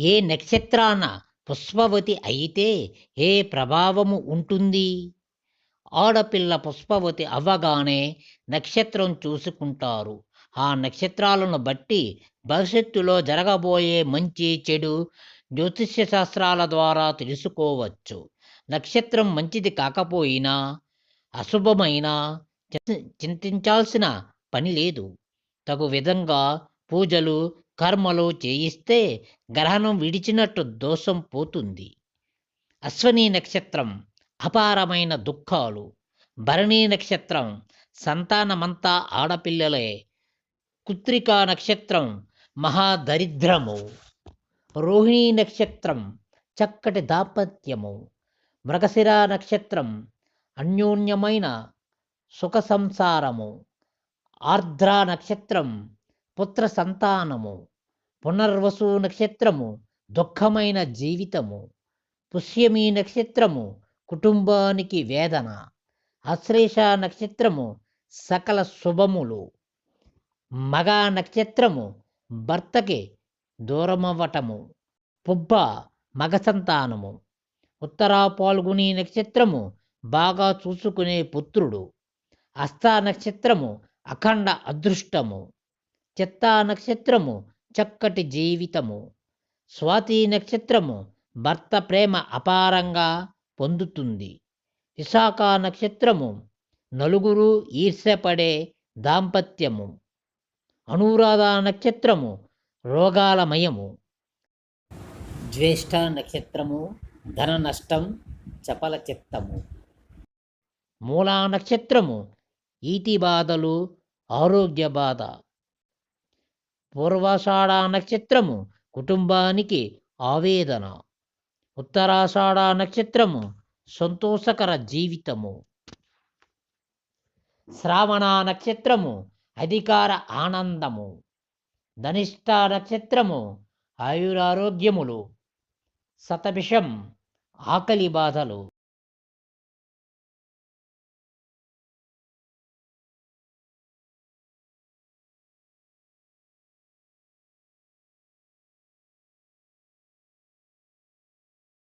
ఏ నక్షత్రాన పుష్పవతి అయితే ఏ ప్రభావము ఉంటుంది? ఆడపిల్ల పుష్పవతి అవ్వగానే నక్షత్రం చూసుకుంటారు. ఆ నక్షత్రాలను బట్టి భవిష్యత్తులో జరగబోయే మంచి చెడు జ్యోతిష్య శాస్త్రాల ద్వారా తెలుసుకోవచ్చు. నక్షత్రం మంచిది కాకపోయినా అశుభమైన చింతించాల్సిన పని లేదు. తగు విధంగా పూజలు కర్మలు చేయిస్తే గ్రహణం విడిచినట్టు దోషం పోతుంది. అశ్వని నక్షత్రం అపారమైన దుఃఖాలు. భరణి నక్షత్రం సంతానమంతా ఆడపిల్లలే. కుత్రికా నక్షత్రం మహాదరిద్రము. రోహిణీ నక్షత్రం చక్కటి దాంపత్యము. మృగశిర నక్షత్రం అన్యోన్యమైన సుఖ సంసారము ఆర్ద్ర నక్షత్రం పుత్ర సంతానము పునర్వసు నక్షత్రము దుఃఖమైన జీవితము పుష్యమి నక్షత్రము కుటుంబానికి వేదన అశ్లేష నక్షత్రము సకల శుభములు. మగ నక్షత్రము భర్తకి దూరమవ్వటము. పుబ్బ మగ సంతానము. ఉత్తర పాల్గొని నక్షత్రము బాగా చూసుకునే పుత్రుడు. హస్త నక్షత్రము అఖండ అదృష్టము. చిత్తా నక్షత్రము చక్కటి జీవితము. స్వాతి నక్షత్రము భర్త ప్రేమ అపారంగా పొందుతుంది. విశాఖ నక్షత్రము నలుగురు ఈర్ష్యపడే దాంపత్యము. అనురాధ నక్షత్రము రోగాలమయము. జ్యేష్ఠ నక్షత్రము ధన నష్టం చపల చిత్తము. మూలా నక్షత్రము ఈతి బాధలు ఆరోగ్య బాధ. పూర్వాషాఢ నక్షత్రము కుటుంబానికి ఆవేదన. ఉత్తరాషాఢ నక్షత్రము సంతోషకర జీవితము. శ్రావణ నక్షత్రము అధికార ఆనందము. ధనిష్ట నక్షత్రము ఆయురారోగ్యములు. సతభిషం ఆకలి బాధలు.